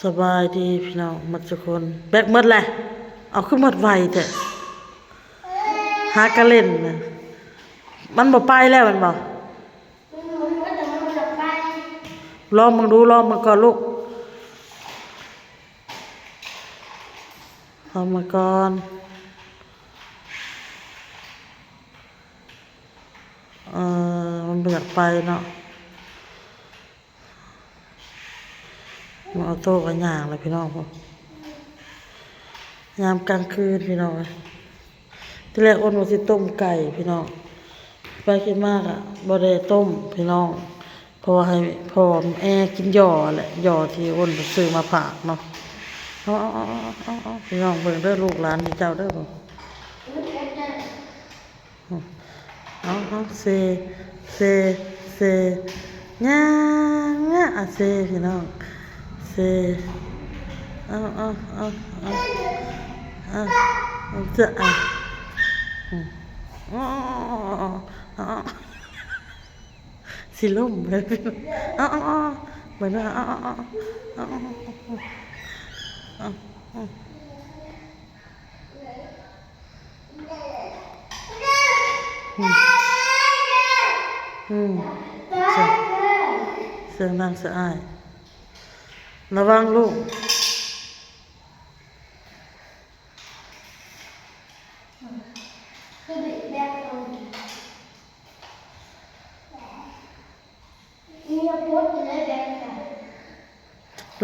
สบายดีพี่น้องหมัดทุกคนแบกหมดแหละเอาขึ้นหมดไวเถอะหากระเล่นนะมันบ่ไปแล้วมันบ่ลองมึงดูลองมึงก่อนลูกเอามาก่อนเออมันเบือกไปเนาะ มา เอาโต๊ะกันย่างเลยพี่น้องผมยามกลางคืนพี่น้องที่แรกอ้นว่าสิต้มไก่พี่น้อง ไปกินมากอะบ่ได้ต้มพี่น้องพราะว่าให้พอแอกินหย่อแหละหย่อที่อ้นซื้อมาฝากเนาะเอาเอาเอาเอาเอาพี่น้องเบิ่งเด้อลูกหลานนี่เจ้าเด้อผมเอาเอาเซเซเซย่างอะอะเซพี่น้อง เซเอาเอาเอาเอาเอาเอาจะเอาอื ระวังลูก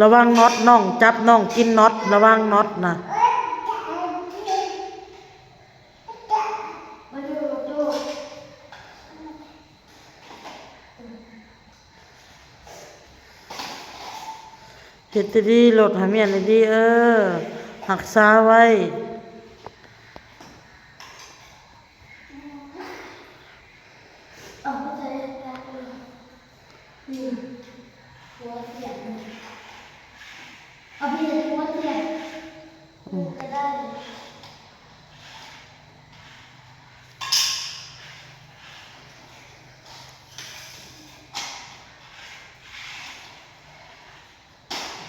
ระวังน็อตน่อง จับน่องกินน็อตระวังน็อตนะ เฮ็ดดีๆลดหาเมียนดีเออหักษาไว้ เอาไปเลยหัวเตียงจะได้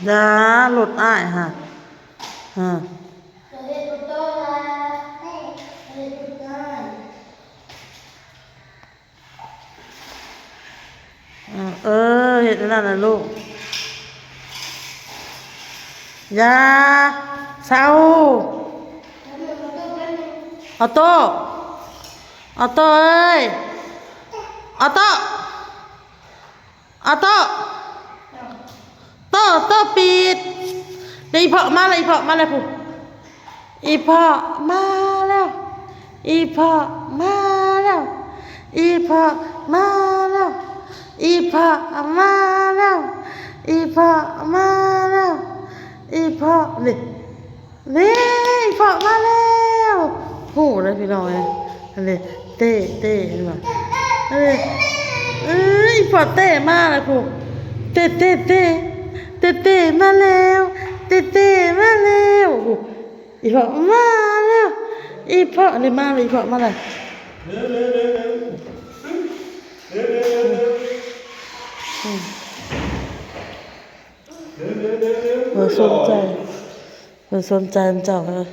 อย่าหลุดอ้ายฮะฮะจะเรียนตุ๊กตาเรียนตุ๊กตาเออเออเห็นนั่นน่ะลูกอย่าเศร้าเอาโต้เอาโต้เอ้ยเอาโต้เอาโต้โต้โต้ ปิดเดี๋ยวอีเพาะมาเลยอีเพาะมาเลยผู้อีเพาะมาแล้ว อีเพาะมาแล้ว อีเพาะมาแล้ว อีเพาะมาแล้ว อีเพาะมาแล้ว อีเพาะนี่นี่อีเพาะมาแล้วหูเลยพี่น้องเอ้ยอันนี้เต้เต้เห็นป่ะอันนี้เอ้ยอีเพาะเต้มาแล้วผู้เต้เต้เต้ เต้เต้มาแล้วเต้เต้มาแล้วอีพาะมาแล้วอีพาะนี่มาเลยอีเพาะมาเลยเมื่อสนใจเมื่อสนใจมันเจ้าเลย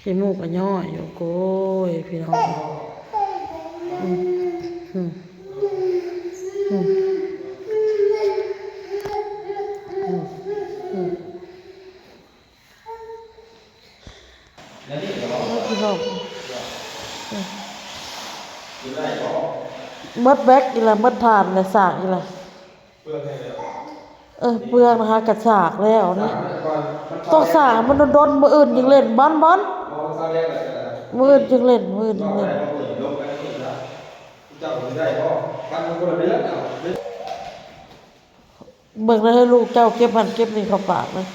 ขี้มูกก็ย่อยอยู่โก้ยพี่น้องอืมอืมอืมอืมอืมแล้ว พี่น้องมัดแบกอีละมัดทานเลยสากอีละเออเปลืองนะคะกระสากแล้วนี่ต้องสากมันโดนมืออื่นยังเล่นบอลบอลมืออื่นยังเล่นมืออื่นยังเล่นเบิ่งแล้วให้ลูกเจ้าเก็บมันเก็บนี่เข้าปากเลย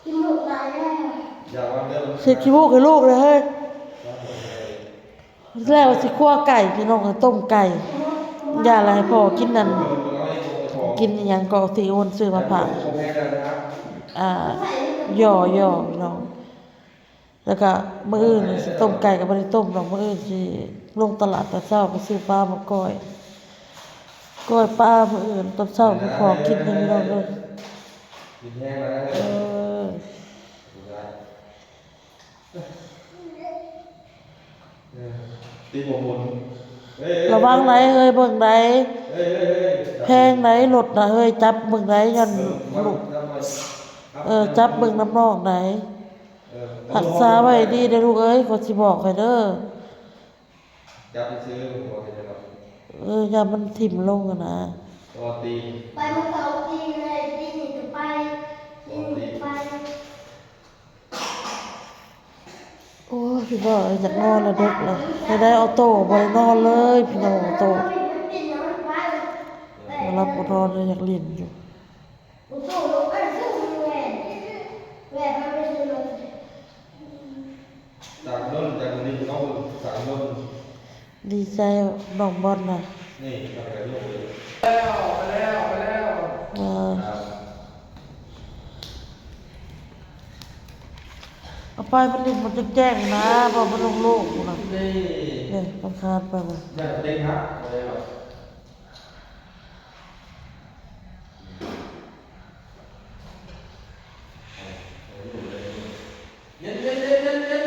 ที่หมดลายแล้ว เสียขี้มูกให้ลูกเลยเฮ้ยแล้วสิคั่วไก่พี่น้องก็ต้มไก่อย่าอะไรพ่อกินนั่นกินอหยังก็ตีโอนซื้อมาผ่ากอ่าย่อย่อพี่น้องแล้วก็มื้ออื่นสิต้มไก่ก็บ่ได้ต้มดอกมื้ออื่นสิลงตลาดต่เช้าไปซื้อปลามาก้อยก้อยปลามื้ออื่นตอนเช้าไปขอกินกันพี่น้องเด้อ กินแห้งแล้วเออตีหัวมุนเฮ้ยระวังไหนเฮ้ยเบิ่งไหนเฮ้ยเฮ้ยเฮ้ยแพงไหนรถน่ะเฮ้ยจับเบิ่งไหนยันลูกเออจับเบิ่งน้ำนอกไหนหักษาไว้ดีเด้อลูกเอ้ยขอสิบอกให้เด้อจับไปซื้อหัวกันนะครับเอออย่ามันถิ่มลงอะนะตัวตีไปมึงเขาตีเลยตีนี่ก็ไปตีนี่ก็ไป โอ้ย พี่บ่อยอยากนอนแล้วดึกเลยไม่ได้เอาโต้บ่ได้นอนเลย พี่น้องเอโต้มันเป็นน้ำไปมารับนอนเลยอยากเล่นอยู่กูสู้ลูกไอ้สู้มึงกจากโน่นจากนี้เขาจากโน่นดีใจน้องบอลนะนี่จากไหนโน่นเลยเออ ครับ เอาไปมันนี่มันจะแจ้งนะบ่มันลงโลกนะนี่เนี่ยมันคาดไปมันอยากเด็กครับอะไรอะเย็นเย็นเย็นเย็นเย็น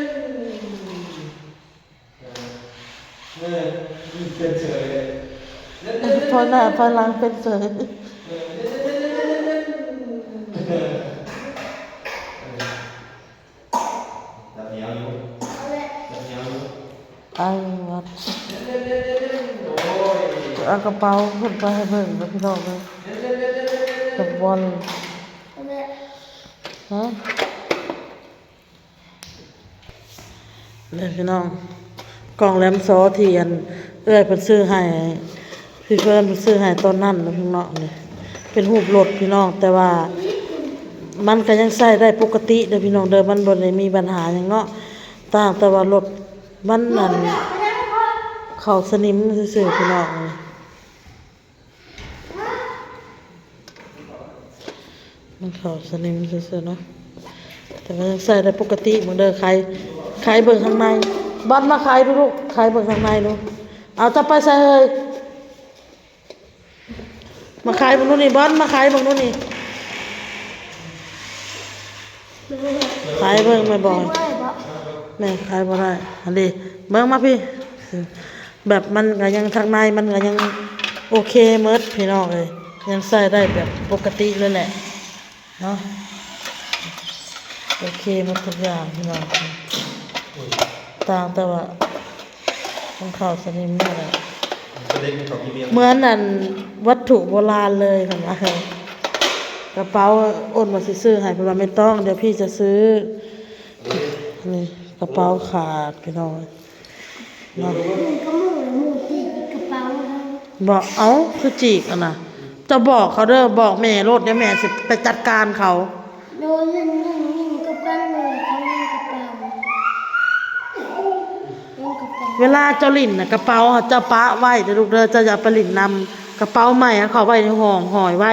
เออเป็นเฉยเย็นเย็นเย็นถอยหน้าถอยหลังเป็นเสือ จับเหนียวอยู่ เอาเลย จับเหนียวอยู่ ไอ้วัดเอากระเป๋าขึ้นไปให้เบิ่งนะพี่น้องเลยกับบอลฮะเลยพี่น้องกล่องแหลมซอเทียน เอ้อยเพิ่นซื้อให้พี่เฟิร์นเพิ่นซื้อให้ตอนนั้นนะพี่น้องนี่เป็นรูปรถพี่น้องแต่ว่ามันก็ยังใช้ได้ปกติเด้อพี่น้องเด้อมันบ่ได้มีปัญหาหยังเนาะต่างแต่ว่ารถ มันนั่นเขาสนิมซื่อๆพี่น้องมันเขาสนิมซื่อๆเนาะแต่ก็ยังใส่ได้ปกติเหมือนเดิมใครใครเบิ่งข้างในบัดมาขายดูลูกขายเบิ่งข้างในดูเอาจะไปใส่เฮ้ยมาขายบิ่งนู่นนี่บอลมาขายบิ่งนู่นนี่ขายเบิ่งไม่บอย ม่ไหวปะแม่ขายบ่ได้อันนี้เบิ่งมาพี่ แบบมันก็ยังทางในมันก็ยังโอเคเมิดพี่น้องเอ้ยยังใส่ได้แบบปกติเลยแหละเนาะโอเคหมดทุกอย่างพี่น้องต่างแต่ว่าต้องเข้าสนิมนี่แหละเหมือนอันวัตถุโบราณเลยค่ะว่ากระเป๋าอ้นมาซื้อให้เพราะว่าไม่ต้อง เดี๋ยวพี่จะซื้อนี่ กระเป๋าขาดพี่น้องเนาะมึงก็มือมือตีกระเป๋าเขาบอกเอ้าคือจีกอะนะจะบอกเขาเด้อบอกแม่รถเดี๋ยวแม่สิไปจัดการเขาโดนเล่นนิ่งนิ่งกับกันเลยเขาเล่นกระเป๋าเล่นกระเป๋าเวลาเจ้าลิ่นน่ะกระเป๋าอะเจ้าปะไว้เดี๋ยวลูกเด้อเจ้าอย่าไปลิ่นนำกระเป๋าใหม่อะเขาไว้ในห้องหอยไว้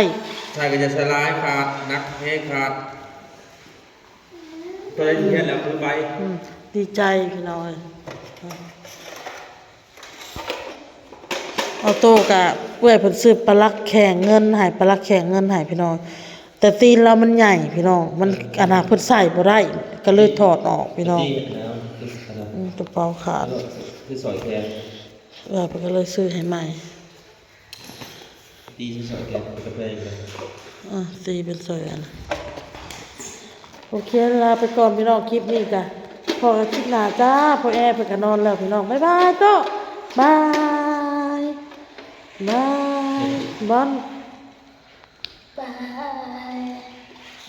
ใช่ก็จะสลายขาดนักเฮขาดตัวเองเห็นแล้วคือใบอืม ดีใจพี่น้อยเอาโต้กะเพื่อเพิ่นซื้อปลาลักแข่งเงินให้ปลาลักแข่งเงินให้พี่น้องแต่ตีนเรามันใหญ่พี่น้องมันอนาเพิ่นใส่บ่ได้ก็เลยถอดออกพี่น้องตีแล้วคืออะไรอืมกระเป๋าขาดคือสอยแกนเออเพิ่นก็เลยซื้อให้ใหม่ตีที่สอยแกนกาแฟอีกแล้วอะตีเป็นสวยอันโอเคลาไปก่อนพี่น้องคลิปนี้กะพ อกันคลิปหน้าจ้าพอแอร์พ่อกันนอนแล้วพี่น้องบ๊ายบายโตบายบายบอลบาย